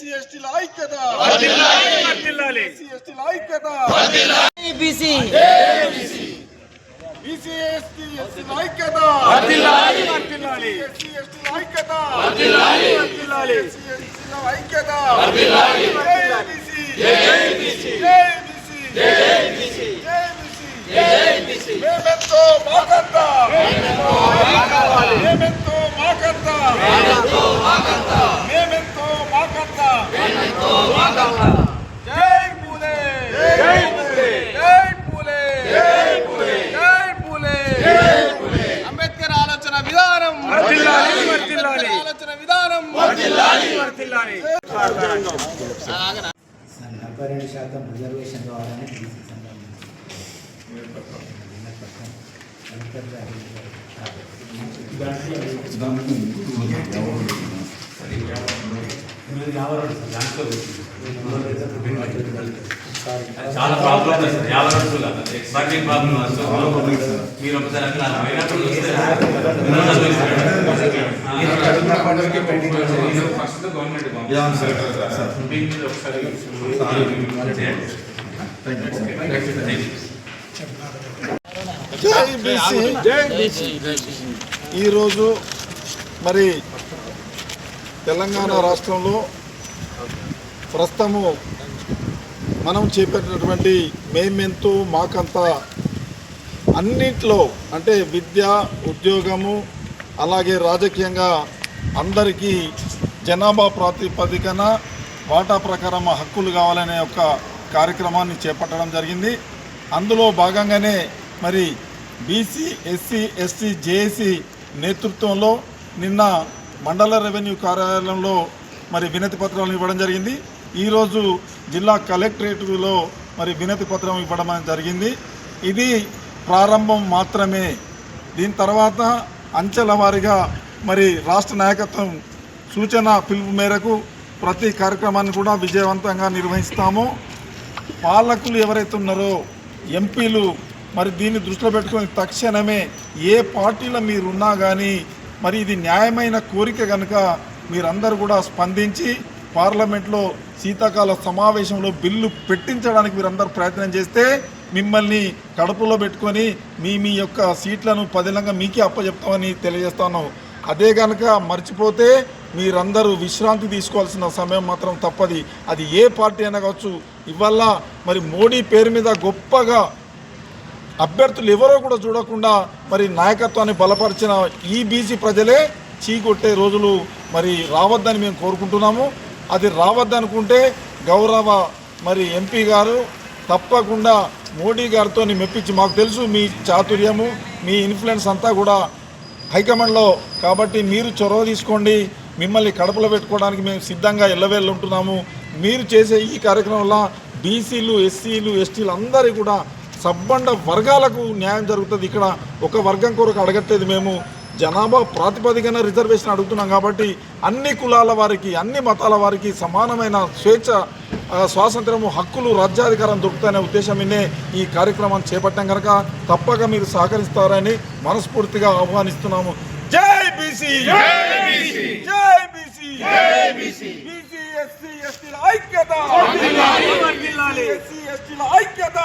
SC ఎస్టీల ఐక్యత. SC ఎస్టీల ఐక్యత. బీసీ బీసీ ఎస్టీ ఎస్టీల ఐక్యత. ఎస్సీ ఎస్టీల ఐక్యత. ఎస్సీ ఎస్టీల ఐక్యత. బీసీ అంబేద్కర్ ఆలోచన విధానం వర్ధిల్లాలి, వర్ధిల్లాలి. అంబేద్కర్ ఆలోచన విధానం వర్ధిల్లాలి, వర్ధిల్లాలి. సార్ నలభై రెండు శాతం రిజర్వేషన్ ద్వారానే బీసీ సంబంధించి కలెక్టర్ గారి చాలా ప్రాబ్లం సార్ యాభై రోజులు ఎక్స్పర్టింగ్ ప్రాబ్లం మీరు ఒకసారి అట్లా అయినప్పుడు వస్తే ఫస్ట్ గవర్నమెంట్ మీ మీద ఒకసారి జై బీసీ. ఈరోజు మరి తెలంగాణ రాష్ట్రంలో ప్రస్తుతము మనం చేపట్టినటువంటి మేమెంతో మాకంతా అన్నింటిలో అంటే విద్య ఉద్యోగము అలాగే రాజకీయంగా అందరికీ జనాభా ప్రాతిపదికన వాటా ప్రకారం హక్కులు కావాలనే ఒక కార్యక్రమాన్ని చేపట్టడం జరిగింది. అందులో భాగంగానే మరి బీసీ ఎస్సీ ఎస్టీ జేఏసీ నేతృత్వంలో నిన్న మండల రెవెన్యూ కార్యాలయంలో మరి వినతి పత్రాలను ఇవ్వడం జరిగింది. ఈరోజు జిల్లా కలెక్టరేట్లో మరి వినతి పత్రం ఇవ్వడం జరిగింది. ఇది ప్రారంభం మాత్రమే. దీని తర్వాత అంచెల వారీగా మరి రాష్ట్ర నాయకత్వం సూచన పిలుపు మేరకు ప్రతి కార్యక్రమాన్ని కూడా విజయవంతంగా నిర్వహిస్తాము. పాలకులు ఎవరైతే ఉన్నారో ఎంపీలు మరి దీన్ని దృష్టిలో పెట్టుకొని తక్షణమే ఏ పార్టీలో మీరున్నా కానీ మరి ఇది న్యాయమైన కోరిక కనుక మీరందరూ కూడా స్పందించి పార్లమెంట్లో శీతాకాల సమావేశంలో బిల్లు పెట్టించడానికి మీరందరూ ప్రయత్నం చేస్తే మిమ్మల్ని కడుపులో పెట్టుకొని మీ మీ యొక్క సీట్లను పదిలంగా మీకే అప్పచెప్తామని తెలియజేస్తాను. అదే కనుక మర్చిపోతే మీరందరూ విశ్రాంతి తీసుకోవాల్సిన సమయం మాత్రం తప్పది. అది ఏ పార్టీ అయినా కావచ్చు. ఇవల్ల మరి మోడీ పేరు మీద గొప్పగా అభ్యర్థులు ఎవరో కూడా చూడకుండా మరి నాయకత్వాన్ని బలపరిచిన ఈ బీసీ ప్రజలే చీకొట్టే రోజులు మరి రావద్దని మేము కోరుకుంటున్నాము. అది రావద్దనుకుంటే గౌరవ మరి ఎంపీ గారు తప్పకుండా మోడీ గారితో మెప్పించి మాకు తెలుసు మీ చాతుర్యము మీ ఇన్ఫ్లుయెన్స్ అంతా కూడా హైకమాండ్లో కాబట్టి మీరు చొరవ తీసుకోండి. మిమ్మల్ని కడపలో పెట్టుకోవడానికి మేము సిద్ధంగా ఎల్లవేళ్ళు ఉంటున్నాము మీరు చేసే ఈ కార్యక్రమం వల్ల బీసీలు ఎస్సీలు ఎస్టీలు అందరికీ కూడా సబ్బండ వర్గాలకు న్యాయం జరుగుతుంది. ఇక్కడ ఒక వర్గం కొరకు అడగట్లేదు మేము. జనాభా ప్రాతిపదికన రిజర్వేషన్ అడుగుతున్నాం కాబట్టి అన్ని కులాల వారికి అన్ని మతాల వారికి సమానమైన స్వేచ్ఛ స్వాతంత్రము హక్కులు రాజ్యాధికారం దొరుకుతాయనే ఉద్దేశం మీదే ఈ కార్యక్రమాన్ని చేపట్టాం కనుక తప్పక మీరు సహకరిస్తారని మనస్ఫూర్తిగా ఆహ్వానిస్తున్నాము. జై బీసీ! జై బీసీ! జై బీసీ ఎస్సీ ఎస్టీల ఐక్యత వర్ధిల్లాలి, వర్ధిల్లాలి. ఎస్సీ ఎస్టీల ఐక్యత